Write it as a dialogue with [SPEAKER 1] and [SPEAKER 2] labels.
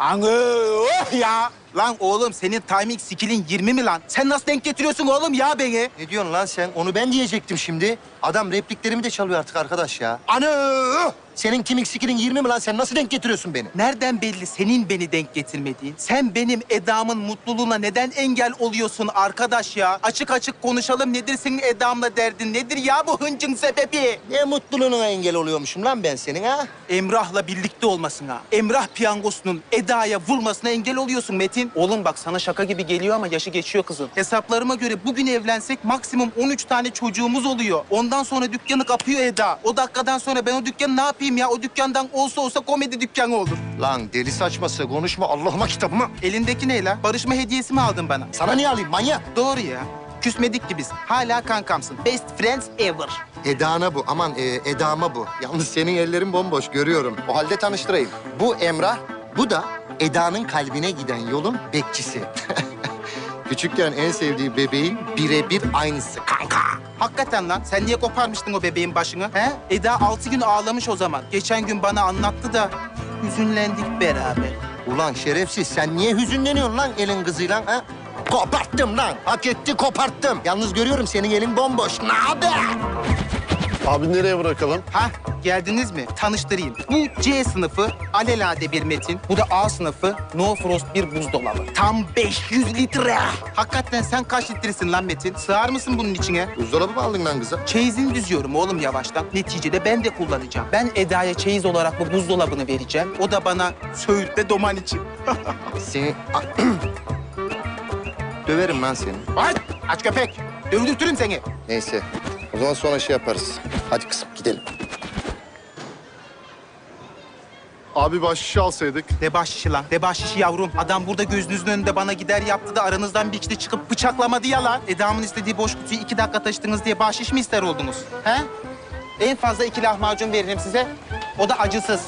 [SPEAKER 1] 啊哦哦呀 Lan oğlum senin timing skill'in 20 mi lan? Sen nasıl denk getiriyorsun oğlum ya beni?
[SPEAKER 2] Ne diyorsun lan sen? Onu ben diyecektim şimdi. Adam repliklerimi de çalıyor artık arkadaş ya.
[SPEAKER 1] Anı!
[SPEAKER 2] Senin kimik skillin 20 mi lan? Sen nasıl denk getiriyorsun beni?
[SPEAKER 1] Nereden belli senin beni denk getirmediğin? Sen benim Eda'mın mutluluğuna neden engel oluyorsun arkadaş ya? Açık açık konuşalım. Nedir senin Eda'mla derdin? Nedir ya bu hıncın sebebi?
[SPEAKER 2] Ne mutluluğuna engel oluyormuşum lan ben senin ha?
[SPEAKER 1] Emrah'la birlikte olmasına, Emrah piyangosunun Eda'ya vurmasına engel oluyorsun Metin. Oğlum bak sana şaka gibi geliyor ama yaşı geçiyor kızın. Hesaplarıma göre bugün evlensek maksimum 13 tane çocuğumuz oluyor. Ondan sonra dükkanı kapıyor Eda. O dakikadan sonra ben o dükkanı ne yapayım ya? O dükkandan olsa olsa komedi dükkanı olur.
[SPEAKER 2] Lan deli saçması konuşma Allah'ıma kitabıma.
[SPEAKER 1] Elindeki ne la? Barışma hediyesi mi aldın bana?
[SPEAKER 2] Sana niye alayım manyak?
[SPEAKER 1] Doğru ya. Küsmedik ki biz. Hala kankamsın. Best friends ever.
[SPEAKER 2] Edana bu aman e, edama bu. Yalnız senin ellerin bomboş görüyorum. O halde tanıştırayım. Bu Emrah, bu da Eda'nın kalbine giden yolun bekçisi. Küçükken en sevdiği bebeğin birebir aynısı kanka.
[SPEAKER 1] Hakikaten lan. Sen niye koparmıştın o bebeğin başını? He? Eda altı gün ağlamış o zaman. Geçen gün bana anlattı da hüzünlendik beraber.
[SPEAKER 2] Ulan şerefsiz sen niye hüzünleniyorsun lan elin kızıyla ha? Koparttım lan. Hak etti koparttım. Yalnız görüyorum senin elin bomboş. Ne haber?
[SPEAKER 3] Abi nereye bırakalım?
[SPEAKER 1] Ha geldiniz mi? Tanıştırayım. Bu C sınıfı alelade bir metin. Bu da A sınıfı no frost bir buzdolabı. Tam 500 litre. Hakikaten sen kaç litresin lan Metin? Sığar mısın bunun içine?
[SPEAKER 2] Buzdolabı mı aldın lan kıza?
[SPEAKER 1] Çeyizini düzüyorum oğlum yavaştan. Neticede ben de kullanacağım. Ben Eda'ya çeyiz olarak bu buzdolabını vereceğim. O da bana söğüt ve doman için.
[SPEAKER 2] Seni... Döverim lan seni.
[SPEAKER 1] Aç, aç köpek. Dövdürtürüm seni.
[SPEAKER 2] Neyse. O zaman sonra şey yaparız. Hadi kızım gidelim.
[SPEAKER 3] Abi bahşişi alsaydık.
[SPEAKER 1] Ne bahşişi lan? Ne bahşişi yavrum? Adam burada gözünüzün önünde bana gider yaptı da aranızdan bir kişi çıkıp bıçaklamadı ya lan. Eda'mın istediği boş kutuyu iki dakika taşıdınız diye bahşiş mi ister oldunuz? He? En fazla iki lahmacun veririm size. O da acısız.